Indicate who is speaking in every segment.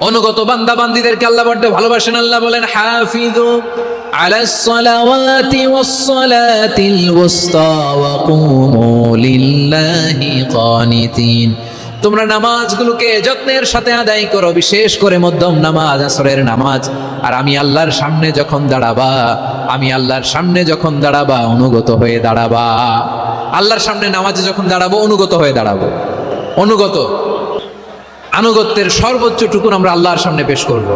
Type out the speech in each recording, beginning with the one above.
Speaker 1: অনুগত বান্দা বান্দিদেরকে আল্লাহ বড্ড ভালোবাসেন, আল্লাহ বলেন হাফিজু ওয়াস সালাতিল ওয়াসতা ওয়া কুমু লিল্লাহি কানিতিন। তোমরা নামাজগুলোকে যত্নের সাথে আদায় করো, বিশেষ করে মধ্যম নামাজ, আসরের নামাজ। আর আমি আল্লাহর সামনে যখন দাঁড়াবা, আমি আল্লাহর সামনে যখন দাঁড়াবা, অনুগত হয়ে দাঁড়াবা। আল্লাহর সামনে নামাজে যখন দাঁড়াবো, অনুগত হয়ে দাঁড়াবো। অনুগত। আনুগত্যের সর্বোচ্চ টুকুন আমরা আল্লাহর সামনে পেশ করব।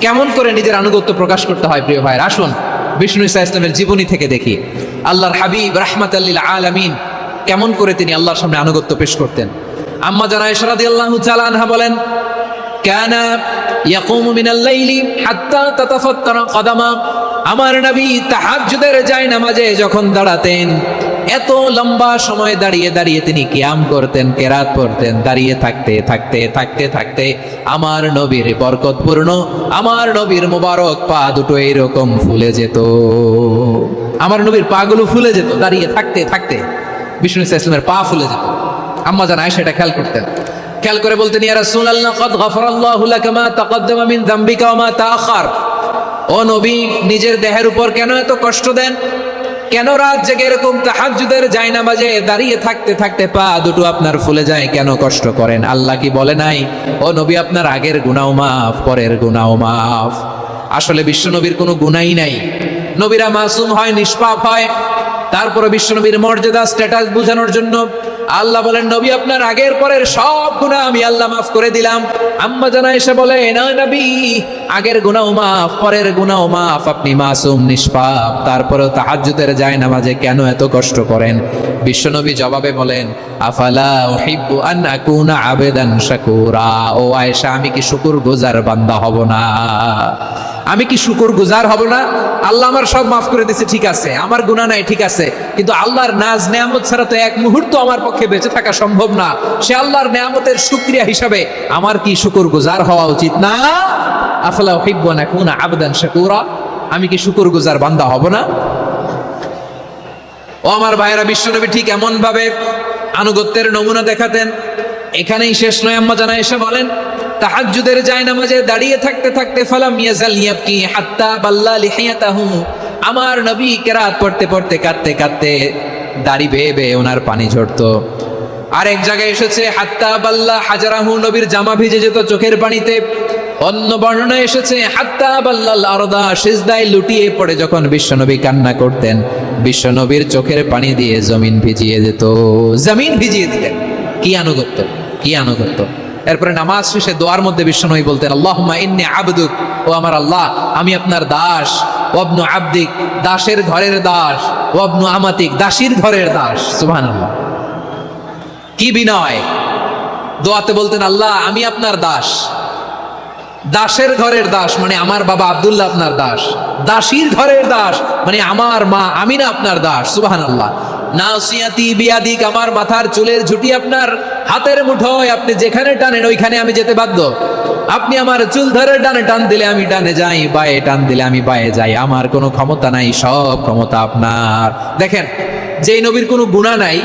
Speaker 1: কেমন করে নিজের আনুগত্য প্রকাশ করতে হয় প্রিয় ভাইয়ের আসুন বিষ্ণু ইসা ইসলামের জীবনী থেকে দেখি আল্লাহর হাবিব রাহমাত আল্লিল আলামিন কেমন করে তিনি আল্লাহর সামনে আনুগত্য পেশ করতেন আম্মা জানা ইশরাদি আল্লাহ আনহা বলেন كان يقوم من الليل حتى تتفطر قدما আমার নবী তাহাজ্জুদের যায় নামাজে যখন দাঁড়াতেন, এত লম্বা সময় দাঁড়িয়ে দাঁড়িয়ে তিনি কিয়াম করতেন, কেরাত পড়তেন, দাঁড়িয়ে থাকতে থাকতে থাকতে থাকতে আমার নবীর বরকতপূর্ণ, আমার নবীর মোবারক পা দুটো এরকম ফুলে যেত। আমার নবীর পাগুলো ফুলে যেত, দাঁড়িয়ে থাকতে থাকতে। বিষ্ণু ইসা ইসলামের পা ফুলে যেত। আম্মা জান আয়েশা এটা খেয়াল করতেন। খেয়াল করে বলতেন, ইয়া রাসূলুল্লাহ, কদ গফরাল্লাহু লাকা মা তাকদ্দামা মিন যামবিকা ওয়া মা তাআখার। ও নবী, নিজের দেহের উপর কেন এত কষ্ট দেন? কেন রাত জেগে এরকম তাহাজ্জুদের যায় না দাঁড়িয়ে থাকতে থাকতে পা দুটো আপনার ফুলে যায়? কেন কষ্ট করেন? আল্লাহ কি বলে নাই? ও নবী, আপনার আগের গুনাও মাফ, পরের গুনাও মাফ। আসলে বিশ্ব নবীর কোনো গুনাই নাই। নবীরা মাসুম হয়, নিষ্পাপ হয়। তারপরে বিশ্বনবীর মর্যাদা স্ট্যাটাস বোঝানোর জন্য আল্লাহ বলেন, নবী, আপনার আগের পরের সব গুণা আমি আল্লাহ মাফ করে দিলাম। আম্মা জানা এসে বলে নবী, আগের গুণাও মাফ, পরের গুণাও মাফ, আপনি মাসুম, নিষ্পাপ, তারপরেও তাহাজ্জুদের যায় নামাজে কেন এত কষ্ট করেন? বিশ্বনবী জবাবে বলেন, আফালা শাকুরা। ও আয়েশা, আমি কি শুকুর গুজার বান্দা হব না? আমি কি শুকুর গুজার হব না? আল্লাহ আমার সব মাফ করে দিছে ঠিক আছে। আমার গুণা নাই, ঠিক আছে। কিন্তু আল্লাহর নাজ নেয়ামত ছাড়া তো এক মুহূর্ত আমার পক্ষে বেঁচে থাকা সম্ভব না। সে আল্লাহর নেয়ামতের শুক্রিয়া হিসাবে আমার কি শুকুর গুজার হওয়া উচিত না? আফলা না কোন আবদান শাকুরা। আমি কি শুকুর গুজার বান্দা হব না? ও আমার ভাইয়েরা, বিশ্বনবী ঠিক এমন ভাবে আনুগত্যের নমুনা দেখাতেন। এখানেই শেষ নয়, আম্মা জানা এসে বলেন, তাহাজ্জুদের যায় নামাজে দাঁড়িয়ে থাকতে থাকতে ফালাম ইয়াজাল ইয়াবকি হাত্তা বাল্লা লিহিয়াতাহু আমার নবী কেরাত পড়তে পড়তে কাঁদতে কাঁদতে দাড়ি বেয়ে বেয়ে ওনার পানি ঝরতো। আর এক জায়গায় এসেছে, হাত্তা বাল্লা হাজারাহু নবীর জামা ভিজে যেত চোখের পানিতে। অন্য বর্ণনা এসেছে, হাত্তা বাল্লাল আরদা সিজদায় লুটিয়ে পড়ে যখন বিশ্বনবী কান্না করতেন। বিশ্বনবীর চোখের পানি দিয়ে জমিন ভিজিয়ে যেত জমিন ভিজিয়ে দিতেন। কি আনুগত্য কি আনুগত্য। এরপরে নামাজ শেষে দোয়ার মধ্যে বিশ্বনবী বলতেন, আল্লাহুম্মা ইন্নী আবদুক, ও আমার আল্লাহ, আমি আপনার দাস। ওয়াবনু আবদিক, দাসের ঘরের দাস। ওয়াবনু আমাতিক, দাসীর ঘরের দাস। সুবহানাল্লাহ। কি বিনয়? দোয়াতে বলতেন, আল্লাহ, আমি আপনার দাস। দাসের ঘরের দাস মানে আমার বাবা আবদুল্লাহ আপনার দাস। দাসীর ঘরের দাস মানে আমার মা আমিনা আপনার দাস। সুবাহান আল্লাহ নাসিয়াতি বিয়াদিক, আমার মাথার চুলের ঝুটি আপনার হাতের মুঠোয়, আপনি যেখানে টানেন, ওইখানে আমি যেতে বাধ্য। আপনি আমার চুল ধরে ডানে টান দিলে আমি ডানে যাই, বায়ে টান দিলে আমি বায়ে যাই। আমার কোনো ক্ষমতা নাই, সব ক্ষমতা আপনার। দেখেন, যেই নবীর কোনো গুণা নাই,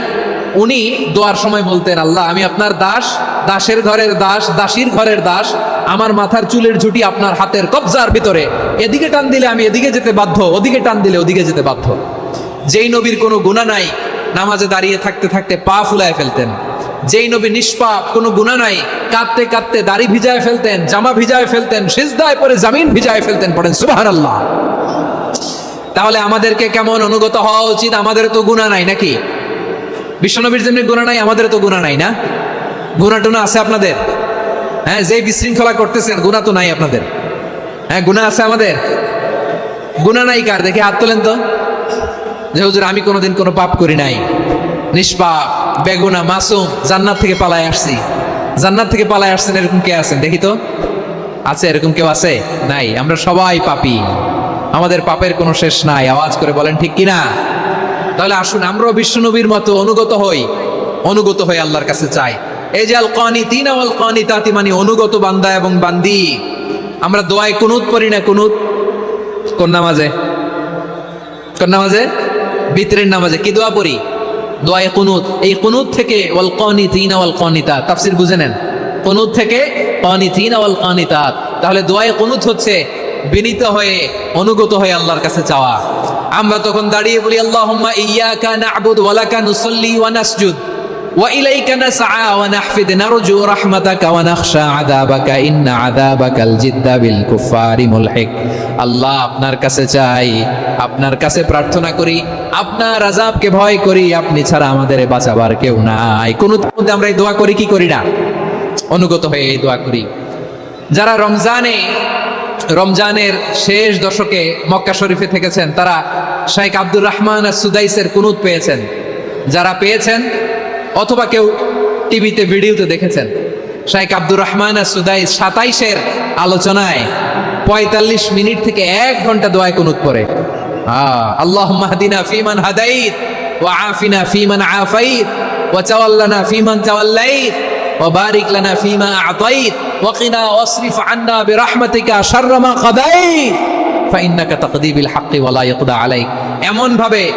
Speaker 1: উনি দোয়ার সময় বলতেন, আল্লাহ, আমি আপনার দাস, দাসের ঘরের দাস, দাসীর ঘরের দাস, আমার মাথার চুলের ঝুটি আপনার হাতের কবজার ভিতরে। এদিকে টান দিলে আমি এদিকে যেতে বাধ্য, ওদিকে টান দিলে ওদিকে যেতে বাধ্য। যেই নবীর কোনো গুণা নাই, নামাজে দাঁড়িয়ে থাকতে থাকতে পা ফুলায় ফেলতেন। যেই নবী নিষ্পাপ, কোনো গুণা নাই। কাঁদতে কাঁদতে দাড়ি ভিজায় ফেলতেন, জামা ভিজায় ফেলতেন, সিজদায় পরে জামিন ভিজায় ফেলতেন পড়েন। সুবহানাল্লাহ। তাহলে আমাদেরকে কেমন অনুগত হওয়া উচিত? আমাদের তো গুণা নাই নাকি? বিশ্বনবীর যেমনি গুণা নাই, আমাদের তো গুণা নাই না? গুণা টুনা আছে আপনাদের? হ্যাঁ যে বিশৃঙ্খলা করতেছেন গুণা তো নাই আপনাদের। হ্যাঁ গুণা আছে আমাদের? গুণা নাই কার? দেখে হাত তোলেন তো। যে হুজুর, আমি কোনোদিন কোনো পাপ করি নাই। নিষ্পাপ। বেগুনা, মাসুম, জান্নাত থেকে পালায় আসছি। জান্নাত থেকে পালায় আসছেন, এরকম কে আছেন? দেখি তো। আছে, এরকম কেউ আছে? নাই, আমরা সবাই পাপি। আমাদের পাপের কোনো শেষ নাই। আওয়াজ করে বলেন, ঠিক কিনা? তাহলে আসুন, আমরাও বিশ্বনবীর মতো অনুগত হই। অনুগত হয়ে আল্লাহর কাছে চাই। এই যে আল কানি তিন আল কানি তাতি মানে অনুগত বান্দা এবং বান্দি। আমরা দোয়ায় কুনুত পড়ি না কুনুত? কোন নামাজে? কোন নামাজে? বিতরের নামাজে কি দোয়া পড়ি? দোয়ায় কুনুত। এই কুনুত থেকে ওয়াল কনিতিন ওয়াল কনিতা তাফসির বুঝে নেন। কুনুত থেকে কানিতিন ওয়াল কানিতাত। তাহলে দোয়ায় কুনুত হচ্ছে বিনীত হয়ে, অনুগত হয়ে আল্লাহর কাছে চাওয়া আমরা তখন দাঁড়িয়ে বলি, আল্লাহুম্মা ইয়্যাকা কান ওয়া লাকা নুসাল্লি ওয়া নাসজুদ। وإليك نسعى ونحفد نرجو رحمتك ونخشى عذابك إن عذابك الجد بالكفار ملحق আল্লাহ আপনার কাছে চাই আপনার কাছে প্রার্থনা করি আপনার আজাবকে ভয় করি আপনি ছাড়া আমাদের বাঁচাবার কেউ নাই কোন মধ্যে আমরা এই দোয়া করি কি করি না অনুগত হয়ে এই দোয়া করি যারা রমজানে রমজানের শেষ দশকে মক্কা শরীফে থেকেছেন তারা শাইখ আব্দুর রহমান আর সুদাইসের কুনুত পেয়েছেন যারা পেয়েছেন অথবা কেউ টিভিতে, ভিডিওতে দেখেছেন। শাইক আব্দুর রহমান সুদাই সাতাইশের আলোচনায় পঁয়তাল্লিশ মিনিট থেকে এক ঘণ্টা দোয়া কুনুত পরে আল্লাহ ফিমান হাদাইত আফিনা ফিমান ফিমান বারিক ফিমা আন্না এমন ভাবে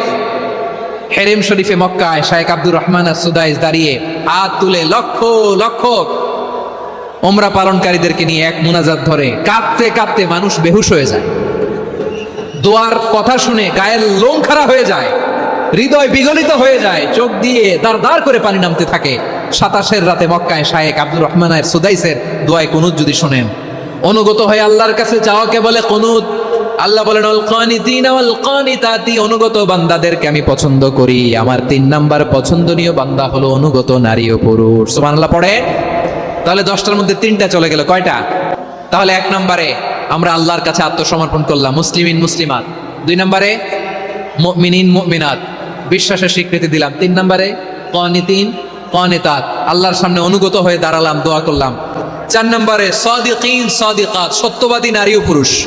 Speaker 1: হেরেম শরীফে মক্কায় শায়েখ আব্দুর রহমান সুদাইস দাঁড়িয়ে হাত তুলে লক্ষ লক্ষ ওমরা পালনকারীদেরকে নিয়ে এক মুনাজাত ধরে কাঁদতে কাঁদতে মানুষ বেহুশ হয়ে যায়। দোয়ার কথা শুনে গায়ের লোম খাড়া হয়ে যায়, হৃদয় বিগলিত হয়ে যায়, চোখ দিয়ে দাঁড় দাঁড় করে পানি নামতে থাকে। সাতাশের রাতে মক্কায় শায়েক আব্দুর রহমানের সুদাইসের দোয়ায় কুনুত যদি শোনেন, অনুগত হয়ে আল্লাহর কাছে যাওয়াকে বলে কুনুত। আল্লাহ বলেন অনুগত বান্দাদেরকে আমি পছন্দ করি। আমার তিন নাম্বার পছন্দনীয় বান্দা হলো অনুগত নারী ও পুরুষ। সুবহানাল্লাহ, পড়ে? তাহলে দশটার মধ্যে তিনটা চলে গেল। কয়টা? তাহলে এক নম্বরে আমরা আল্লাহর কাছে আত্মসমর্পণ করলাম, মুসলিমিন, মুসলিমাত। দুই নম্বরে মিনিন মিনাত বিশ্বাসের স্বীকৃতি দিলাম। তিন নম্বরে, কনিতিন, কনেতাত। আল্লাহর সামনে অনুগত হয়ে দাঁড়ালাম, দোয়া করলাম। চার নম্বরে, সদিকিন, সদিকাত, সত্যবাদী নারী ও পুরুষ।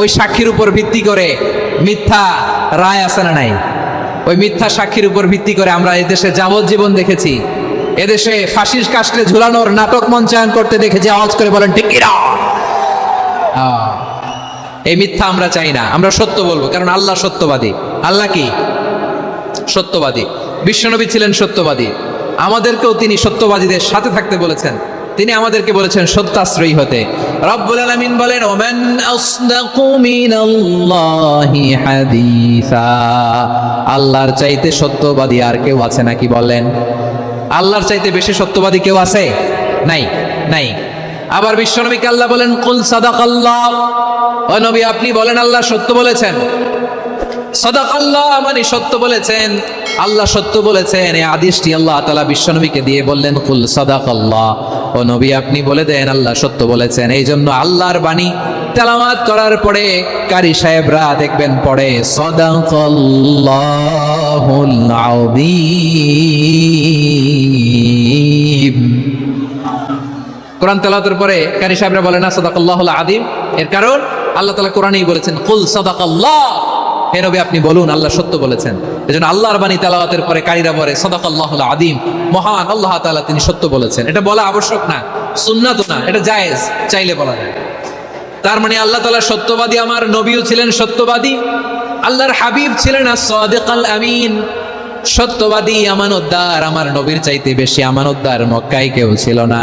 Speaker 1: ওই সাক্ষীর উপর ভিত্তি করে মিথ্যা রায় আছে না নাই? ওই মিথ্যা সাক্ষীর উপর ভিত্তি করে আমরা এদেশে যাবজ্জীবন দেখেছি। এদেশে ফাঁসির কাস্টে ঝুলানোর নাটক মঞ্চায়ন করতে দেখেছি, আওয়াজ করে বলেন কিনা? এই মিথ্যা আমরা চাই না। আমরা সত্য বলব, কারণ আল্লাহ সত্যবাদী। আল্লাহ কি? সত্যবাদী। বিশ্বনবী ছিলেন সত্যবাদী। আমাদেরকেও তিনি সত্যবাদীদের সাথে থাকতে বলেছেন। তিনি আমাদেরকে বলেছেন, সত্যাশ্রয়ী হতে। রব্বুল আলামিন বলেন, ওমান হাদিসা। আল্লাহর চাইতে সত্যবাদী আর কেউ আছে নাকি বলেন? আল্লাহর চাইতে বেশি সত্যবাদী কেউ আছে? নাই নাই। আবার বিশ্বনবীকে আল্লাহ বলেন, কুল সাদাকাল্লাহ। ও নবী, আপনি বলেন, আল্লাহ সত্য বলেছেন। সদাকাল্লাহ মানে সত্য বলেছেন। আল্লাহ সত্য বলেছেন। এই আদেশটি আল্লাহ তালা বিশ্বনবীকে দিয়ে বললেন, কুল সদাকাল্লাহ। ও নবী, আপনি বলে দেন, আল্লাহ সত্য বলেছেন। এই জন্য আল্লাহর বাণী তেলামাত করার পরে কারি সাহেবরা দেখবেন পড়ে আযীম। কোরআন তেলাওয়াতের পরে কারি সাহেবরা বলে না, সদাকাল্লাহুল আদিম এর কারণ আল্লাহ তালা কোরআনেই বলেছেন, কুল সদাকাল্লাহ। হে নবী, আপনি বলুন, আল্লাহ সত্য বলেছেন। এজন্য আল্লাহর বাণী তেলাওয়াতের পরে কারিরা বলে, সদাকাল্লাহুল আদিম মহান আল্লাহ তাআলা তিনি সত্য বলেছেন। এটা বলা আবশ্যক না, সুন্নাত না, এটা জায়েজ, চাইলে বলা যায়। তার মানে আল্লাহ তাআলা সত্যবাদী, আমার নবীও ছিলেন সত্যবাদী, আল্লাহর হাবিব ছিলেন সাদিক আমিন। সত্যবাদী, আমানতদার, আমার নবীর চাইতে বেশি আমানতদার মক্কায় কেউ ছিল না।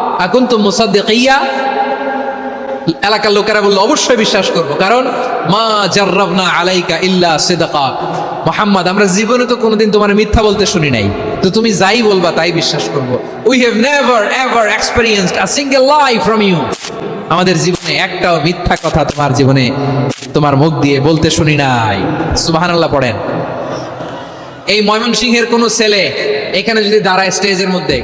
Speaker 1: এখন তো মুসাদ্দিকিয়া। এলাকার লোকেরা বলল, অবশ্যই বিশ্বাস করব। কারণ, মা জার্রাবনা আলাইকা ইল্লা সিদাকা। মোহাম্মদ, আমরা জীবনে তো কোনোদিন তোমার মিথ্যা বলতে শুনি নাই। তো তুমি যাই বলবা, তাই বিশ্বাস করব। We have never ever experienced a single lie from you আমাদের জীবনে একটাও মিথ্যা কথা তোমার জীবনে তোমার মুখ দিয়ে বলতে শুনি নাই। সুবহানাল্লাহ পড়েন। এই ময়মনসিংহের কোনো ছেলে এখানে যদি দাঁড়ায় স্টেজের মধ্যে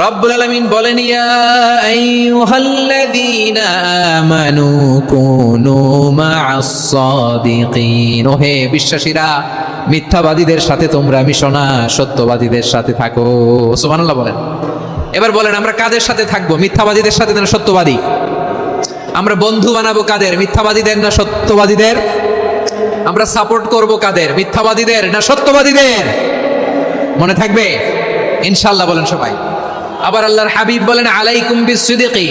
Speaker 1: রব্বুল আলামিন বলেন, ইয়া বিশ্বাসীরা, মিথ্যাবাদীদের সাথে তোমরা মিশো না, সত্যবাদীদের সাথে থাকো। সুবহানাল্লাহ বলেন। এবার বলেন, আমরা কাদের সাথে থাকব? মিথ্যাবাদীদের সাথে না সত্যবাদী? আমরা বন্ধু বানাবো কাদের? মিথ্যাবাদীদের না সত্যবাদীদের? আমরা সাপোর্ট করব কাদের? মিথ্যাবাদীদের না সত্যবাদীদের? মনে থাকবে? ইনশাল্লাহ বলেন সবাই। আবার আল্লাহর হাবিব বলেন, আলাইকুম বিসিদিকি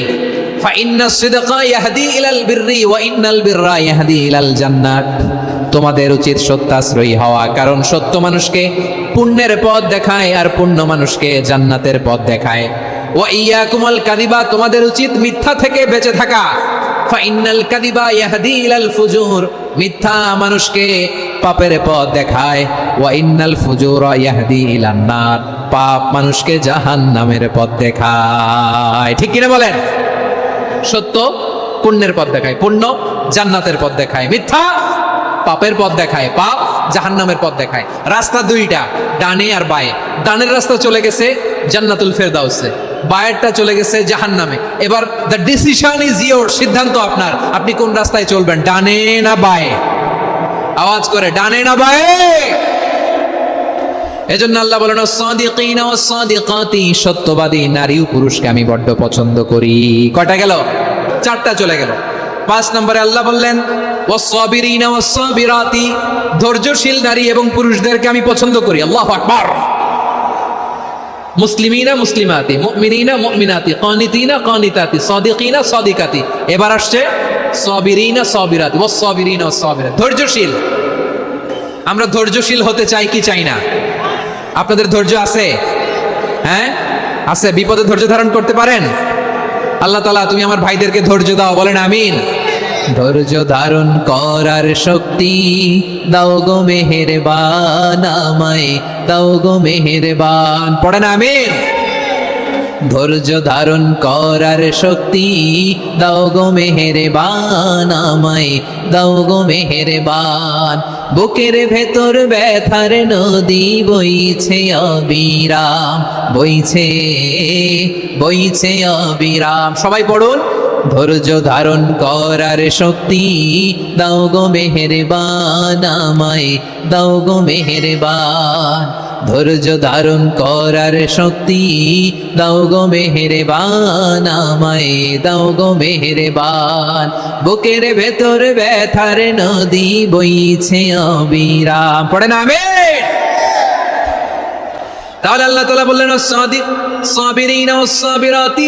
Speaker 1: তোমাদের উচিত সত্যাশ্রয়ী হওয়া, কারণ সত্য মানুষকে পুণ্যের পথ দেখায় আর পুণ্য মানুষকে জান্নাতের পথ দেখায়। ওয়া ইয়াকুমাল কাদিবা তোমাদের উচিত মিথ্যা থেকে বেঁচে থাকা। ফাইনাল কাদিবা ইয়াহদি ইলাল ফুজুর। মিথ্যা মানুষকে পাপের পথ দেখায়। ওয়া ইন্নাল ফুজুর ইয়াহদি ইলান পাপ মানুষকে জাহান্নামের পথ দেখায়। ঠিক কিনা বলেন? সত্য? পুণ্যের পথ দেখায়। পুণ্য জান্নাতের পথ দেখায়। মিথ্যা? পাপের পথ দেখায়, পাপ জাহান্নামের পথ দেখায়। রাস্তা দুইটা, ডানে আর বায়ে। ডানের রাস্তা চলে গেছে জান্নাতুল ফেরদাউসে, বায়েরটা চলে গেছে জাহান্নামে। এবার দ্য ডিসিশন ইজ ইয়োর সিদ্ধান্ত আপনার, আপনি কোন রাস্তায় চলবেন, ডানে না বায়ে? আওয়াজ করে, ডানে না বায়ে? এজন্য আল্লাহ বলেন সাদিকিনা ওয়াস সাদিকাতি সত্যবাদী নারী ও পুরুষকে আমি বড্ড পছন্দ করি। কয়টা গেল? চারটা চলে গেল। পাঁচ নম্বরে আল্লাহ বললেন ধৈর্যশীল নারী এবং পুরুষদেরকে আমি পছন্দ করি। আল্লাহু আকবার। মুসলিমিনা মুসলিমাতি, মুমিনিনা মুমিনাতি, কানিতিনা কানিতাতি, সাদিকিনা সাদিকাতি। এবার আসছে সাবিরিনা সাবিরাতি, ওয়াস-সাবিরিনা ওয়াস-সাবিরাত। ধৈর্যশীল। আমরা ধৈর্যশীল হতে চাই কি চাই না? আপনাদের ধৈর্য আছে? হ্যাঁ? আছে। বিপদে ধৈর্য ধারণ করতে পারেন? আল্লাহ তালা তুমি আমার ভাইদেরকে ধৈর্য দাও, বলেন আমিন। ধৈর্য ধারণ করার শক্তি। দাও গো মেহেরবান আমায়, দাও গো মেহেরবান। পড়েন, আমিন। ধৈর্য ধারণ করার শক্তি। দাও গো মেহেরবান আমায়, দাও গো মেহেরবান। বুকের ভেতর ব্যথার নদী বইছে অবিরাম, বইছে বইছে অবিরাম। সবাই পড়ুন। ধৈর্য ধারণ করার শক্তি। দাও গো মেহেরবান আমায়, দাও গো মেহেরবান। ধৈর্য ধারণ করার শক্তি। দাও গো মেহেরবান আমায়, দাও গো মেহেরবান। বুকের ভেতর ব্যথার নদী বইছে অবিরাম। পড়ে না আমিন তাহলে আল্লাহ তালা বললেন সাদিক সাবিরিনা সাবিরাতি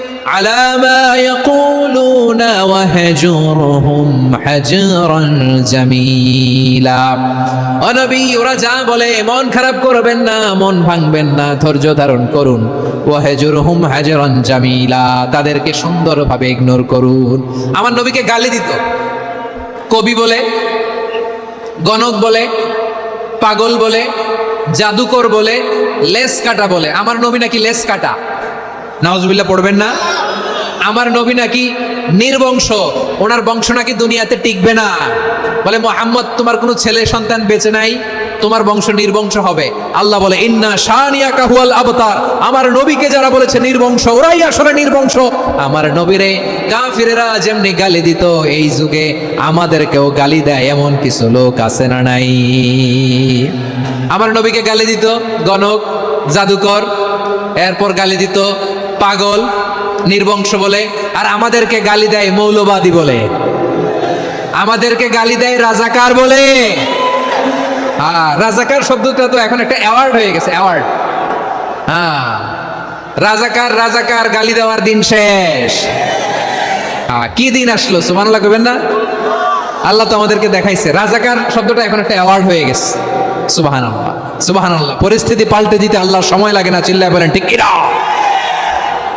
Speaker 1: আলামা ইয়াকুলুনা ওয়াহজুরহুম হাজরান জামিলা। ও নবী, ওরা যা বলে, মন খারাপ করবেন না, মন ভাঙবেন না, ধৈর্য ধারণ করুন। ওয়াহজুরহুম হাজরান জামিলা, তাদেরকে সুন্দরভাবে ইগনোর করুন। আমার নবীকে গালি দিত। কবি বলে, গণক বলে, পাগল বলে, জাদুকর বলে, লেস কাটা বলে। আমার নবী নাকি লেস কাটা? নাওজবিল্লা পড়বেন না? আমার নবী নাকি নির্বংশ, ওনার বংশ নাকি দুনিয়াতে টিকবে না। বলে, মোহাম্মদ, তোমার কোনো ছেলে সন্তান বেঁচে নাই, তোমার বংশ নির্বংশ হবে। আল্লাহ বলে, ইন্না শানিয়া কাহুয়াল আবতার। আমার নবীকে যারা বলেছে নির্বংশ, ওরাই আসলে নির্বংশ। আমার নবীরে কাফিরেরা যেমনি গালি দিত, এই যুগে আমাদেরকেও গালি দেয় এমন কিছু লোক আছে না নাই? আমার নবীকে গালি দিত গণক, জাদুকর, এরপর গালি দিত পাগল, নির্বংশ বলে, আর আমাদেরকে গালি দেয় মৌলবাদী বলে। আমাদেরকে গালি দেয় রাজাকার বলে। হ্যাঁ রাজাকার শব্দটা তো এখন একটা অ্যাওয়ার্ড হয়ে গেছে অ্যাওয়ার্ড হ্যাঁ রাজাকার রাজাকার, গালি দেওয়ার দিন শেষ। কি দিন আসলো সুমান লাগবেন না? আল্লাহ তো আমাদেরকে দেখাইছে। রাজাকার শব্দটা এখন একটা অ্যাওয়ার্ড হয়ে গেছে সুবাহান আল্লাহ সুবাহান আল্লাহ পরিস্থিতি পাল্টে দিতে আল্লাহ সময় লাগে না, চিল্লায় বলেন, ঠিক কিনা?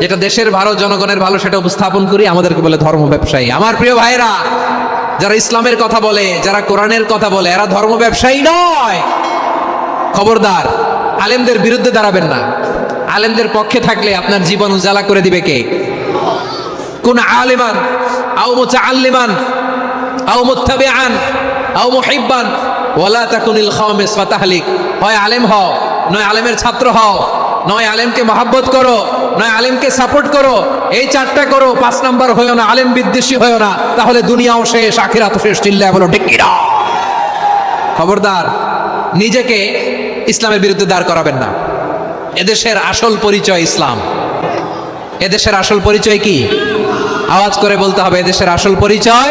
Speaker 1: যেটা দেশের ভালো, জনগণের ভালো, সেটা উপস্থাপন করি, আমাদেরকে বলে ধর্ম ব্যবসায়ী। আমার প্রিয় ভাইরা যারা ইসলামের কথা বলে, যারা কোরআনের কথা বলে, এরা ধর্ম ব্যবসায়ী নয়। খবরদার, আলেমদের বিরুদ্ধে দাঁড়াবেন না। আলেমদের পক্ষে থাকলে আপনার জীবন উজালা করে দিবে কে? কোন আলেমান, আও মুতাআল্লিমান, আও মুত্তাবিআন, আও মুহিব্বান, ওয়ালা তাকুনিল খাওয়ামিস ফাতাহলিক। হয় আলেম হও, নয় আলেমের ছাত্র হও। নয় আলেমকে মহাব্বত করো, নয় আলেমকে সাপোর্ট করো, এই চারটা করো, পাঁচ নাম্বার হয়েও না, আলেম বিদ্বেষী হয়েও না, তাহলে দুনিয়াও শেষ, আখিরাত শেষ, চিল্লায় বলো কিনা? খবরদার, নিজেকে ইসলামের বিরুদ্ধে দাঁড় করাবেন না। এদেশের আসল পরিচয় ইসলাম। এদেশের আসল পরিচয় কি? আওয়াজ করে বলতে হবে, এদেশের আসল পরিচয়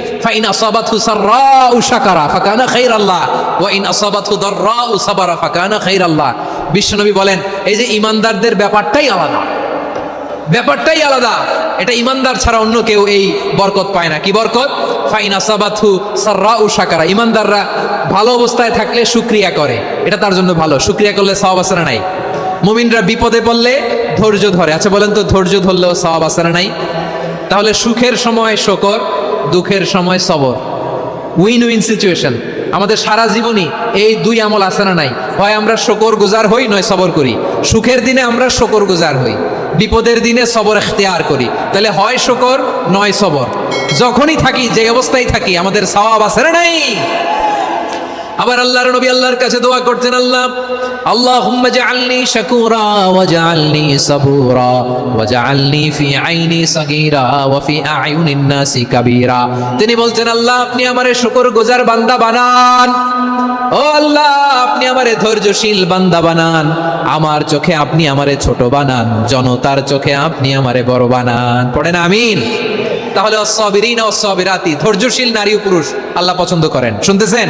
Speaker 1: ফাইন আসাবাতহু সাররাউ শাকারা ফাকানা খাইরাল্লাহ, ওয়া ইন আসাবাতহু দাররাউ সাবারা ফাকানা খাইরাল্লাহ। বিশ্বনবী বলেন, এই যে ইমানদারদের ব্যাপারটাই আলাদা। ব্যাপারটাই আলাদা। এটা ইমানদার ছাড়া অন্য কেউ এই বরকত পায় না। কি বরকত? ফাইন আসাবাথু সাররা ও সাকারা ইমানদাররা ভালো অবস্থায় থাকলে সুক্রিয়া করে। এটা তার জন্য ভালো। সুক্রিয়া করলে সওয়াব আসারা নাই? মুমিনরা বিপদে পড়লে ধৈর্য ধরে। আচ্ছা বলেন তো, ধৈর্য ধরলেও সওয়াব আসারা নাই? তাহলে সুখের সময় শোকর দুঃখের সময় সবর। উইন উইন সিচুয়েশন আমাদের সারা জীবনই এই দুই আমল আসে না নাই? হয় আমরা শকর গুজার হই, নয় সবর করি। সুখের দিনে আমরা শকর গুজার হই। বিপদের দিনে সবর এখতেয়ার করি। তাহলে হয় শকর, নয় সবর। যখনই থাকি, যে অবস্থায় থাকি, আমাদের সওয়াব আছে না নাই? আবার আল্লাহর নবী আল্লাহর কাছে দোয়া করতেন আল্লাহ, আল্লাহুম্মা জাআলনি শাকুরা ওয়া জাআলনি সাবুরা ওয়া জাআলনি ফি আইনি সাগীরা ওয়া ফি আয়ুনিন নাসি কাবীরা। তিনি বলতেন আল্লাহ, আপনি আমারে শুকরগুজার বান্দা বানান। ও আল্লাহ, আপনি আমারে ধৈর্যশীল বান্দা বানান। আমার চোখে আপনি আমারে ছোট বানান, জনতার চোখে আপনি আমারে বড় বানান। পড়েন, আমিন। তাহলে অসবিরিন অসবিরাতি ধৈর্যশীল নারী ও পুরুষ, আল্লাহ পছন্দ করেন। শুনতেছেন?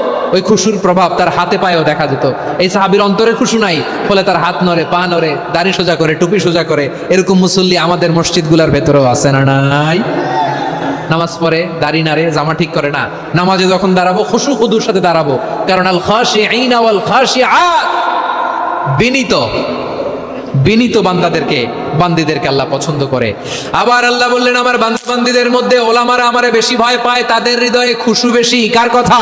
Speaker 1: ওই খুশুর প্রভাব তার হাতে পায়েও দেখা যেত। এই সাহাবির অন্তরে খুশু নাই, ফলে তার হাত নড়ে, পা নড়ে, দাড়ি সোজা করে, টুপি সোজা করে, এরকম মুসল্লি আমাদের মসজিদগুলোর ভেতরেও আছে না নাই? নামাজ পড়ে, দাড়ি নাড়ে, জামা ঠিক করে না। নামাজে যখন দাঁড়াবো, খুশু খুদুর সাথে দাঁড়াবো। কারণ আল খাসি আইন আল খাসি আ বিনীত। বিনীত বান্দাদেরকে, বান্দিদেরকে আল্লাহ পছন্দ করে। আবার আল্লাহ বললেন, আমার বান্দা বান্দিদের মধ্যে ওলামারা আমারে বেশি ভয় পায়, তাদের হৃদয়ে খুশু বেশি। কার কথা?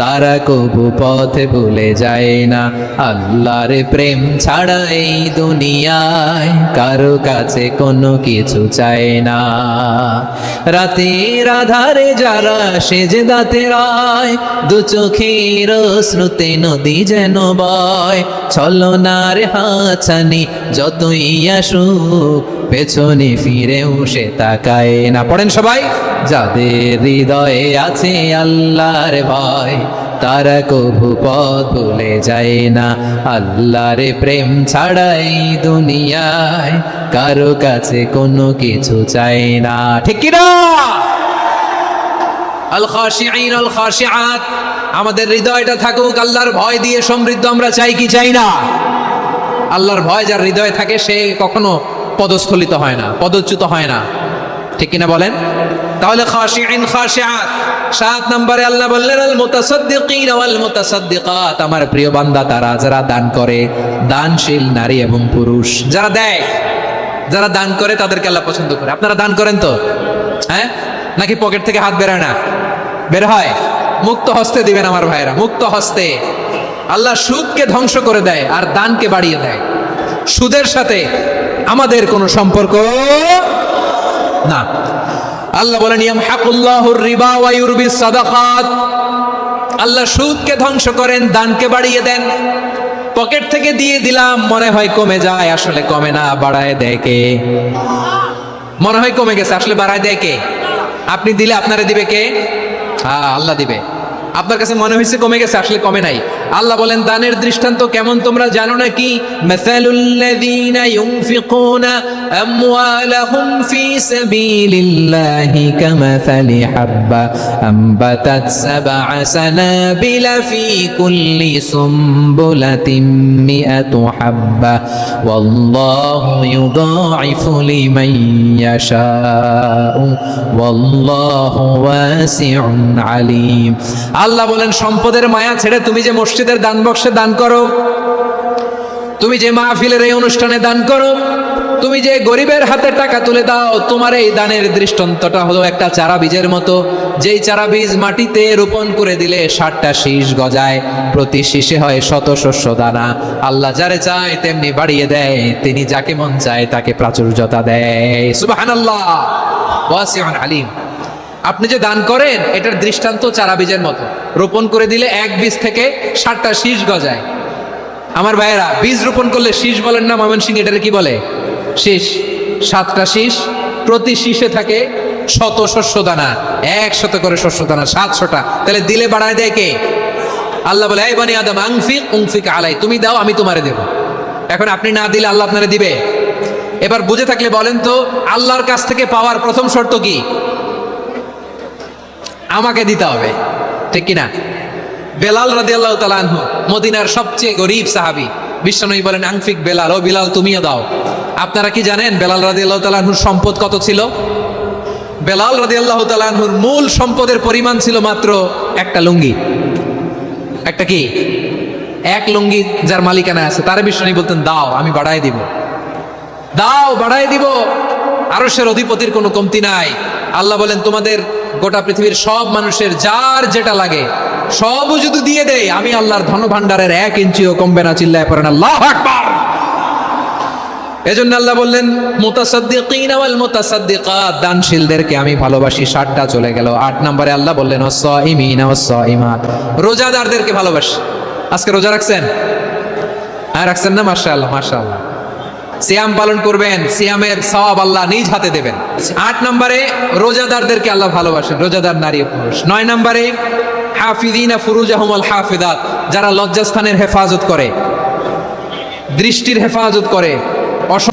Speaker 1: তারা কবু পথে ভুলে যায় না। আল্লাহর প্রেম ছাড়া এই দুনিয়ায় কারও কাছে কোনো কিছু চায় না। রাতের আধারে যারা সেজে দাতে রায়, দু চোখের স্রোতে নদী যেন বয়। ছলনার হাছানি যতই আসুক, পেছনে ফিরেও সে তাকায় না। পড়েন সবাই, যাদের হৃদয়ে আছে আল্লাহর ভয় তারা কভু পথ ভুলে যায় না। আল্লাহর প্রেম ছাড়াই দুনিয়ায় কারও কাছে কোনো কিছু চাই না। ঠিক কিনা? আল আমাদের হৃদয়টা থাকুক, আল্লাহর ভয় দিয়ে সমৃদ্ধ আমরা চাই কি চাই না? আল্লাহর ভয় যার হৃদয়ে থাকে, সে কখনো পদস্খলিত হয় না, পদচ্যুত হয় না। ঠিক কিনা বলেন? তাহলে খাশিঈন খাশিআত। সাত নম্বরে আল্লাহ বললেন আল মুতাসাদ্দিকিন ওয়াল মুতাসাদ্দিকাত আমার প্রিয় বান্দা, তারা যারা দান করে, দানশীল নারী এবং পুরুষ, যারা দেয়, যারা দান করে, তাদেরকে আল্লাহ পছন্দ করে। আপনারা দান করেন তো? হ্যাঁ? নাকি পকেট থেকে হাত বেরোয় না? বের হয়। মুক্ত হস্তে দিবেন আমার ভাইরা মুক্ত হস্তে। আল্লাহ সুদকে ধ্বংস করে দেয় আর দানকে বাড়িয়ে দেয়। সুদের সাথে আমাদের কোনো সম্পর্ক না। আল্লাহ বলেন, ইয়ামহাকুল্লাহুর রিবা ওয়া ইউরবিস সাদাকাত। আল্লাহ সুদকে ধ্বংস করেন, দানকে বাড়িয়ে দেন। পকেট থেকে দিয়ে দিলাম, মনে হয় কমে যায়, আসলে কমে না, বাড়ায় দেয় কে? মনে হয় কমে গেছে, আসলে বাড়ায় দেয় কে? আপনি দিলে আপনারে দিবে কে? হ্যাঁ আল্লাহ দিবে। আপনার কাছে মনে হয়েছে কমে গেছে? আসলে কমে নাই। আল্লাহ বলেন, দানের দৃষ্টান্ত কেমন তোমরা জানো ওয়াল্লাহু ওয়াসিউন আলিম। আল্লাহ বলেন, সম্পদের মায়া ছেড়ে তুমি যে মসজিদের দান বক্সে দান করো, তুমি যে মাহফিলের এই অনুষ্ঠানে দান করো, তুমি যে গরিবের হাতে টাকা তুলে দাও, তোমার এই দানের দৃষ্টান্তটা হলো একটা চারা বীজের মতো। যেই চারা বীজ মাটিতে রোপণ করে দিলে ষাটটা শীষ গজায়, প্রতি শীষে হয় শত শস্য দানা। আল্লাহ যারে চায় তেমনি বাড়িয়ে দেয়, তিনি যাকে মন চায় তাকে প্রাচুর্যতা দেয়। ওয়াসিউন আলিম। আপনি যে দান করেন, এটার দৃষ্টান্ত চারা বীজের মতো। রোপণ করে দিলে এক বীজ থেকে ষাটটা শীষ গজায়। আমার ভাইয়েরা, বীজ রোপণ করলে শীষ বলেন না ময়মনসিং এটারে কি বলে? শীষ। সাতটা শীষ, প্রতি শীষে থাকে শত শস্য দানা একশত করে শস্য দানা সাতশোটা। তাহলে দিলে বাড়ায় দেয় কে? আল্লাহ বলে বানি আদম, আংফিক, উংফিক আলাই, তুমি দাও, আমি তোমারে দেব। এখন আপনি না দিলে আল্লাহ আপনারে দিবে? এবার বুঝে থাকলে বলেন তো, আল্লাহর কাছ থেকে পাওয়ার প্রথম শর্ত কি? আমাকে দিতে হবে। ঠিক কিনা? বেলাল রাদি আল্লাহ তালানহু মদিনার সবচেয়ে গরিব সাহাবি। বিশ্বনবী বলেন, আংফিক বেলাল, ও বিলাল, তুমিও দাও। আপনারা কি জানেন বেলাল রাদি আল্লাহ তালানহুর সম্পদ কত ছিল? বেলাল রাদি আল্লাহ তালানহুর মূল সম্পদের পরিমাণ ছিল মাত্র একটা লুঙ্গি। একটা কি? এক লুঙ্গি যার মালিকানা আছে। তারা বিশ্বনবী বলতেন, দাও, আমি বাড়াই দিব। দাও বাড়াই দিব। আরশের অধিপতির কোনো কমতি নাই। আল্লাহ বলেন, তোমাদের গোটা পৃথিবীর সব মানুষের যার যেটা লাগে সবও যদি দিয়ে দেয়, আমি আল্লাহর ধন ভান্ডারের এক ইঞ্চিও কমবে না, চিল্লায় পড়েন আল্লাহ আকবার। এজন্য আল্লাহ বললেন, মুতাসাদ্দিকিন ওয়াল মুতাসাদ্দিকাত। দানশীলদেরকে আমি ভালোবাসি, ষাটটা চলে গেল। আট নম্বরে আল্লাহ বললেন ওয়াস-সাইমিনা ওয়াস-সাইমাত রোজাদারদেরকে ভালোবাসি। আজকে রোজা রাখছেন? হ্যাঁ রাখছেন না? মাশাআল্লাহ মাশাআল্লাহ। সিয়াম পালন করবেন, সিয়ামের সওয়াব আল্লাহ নিজ হাতে দেবেন। আট নম্বরে, রোজাদারদেরকে আল্লাহ ভালোবাসেন, রোজাদার নারী পুরুষ। নয় নম্বরে, হাফিদিনা ফুরুজ আহমল হাফিদাত, যারা লজ্জাস্থানের হেফাজত করে, দৃষ্টির হেফাজত করে, অস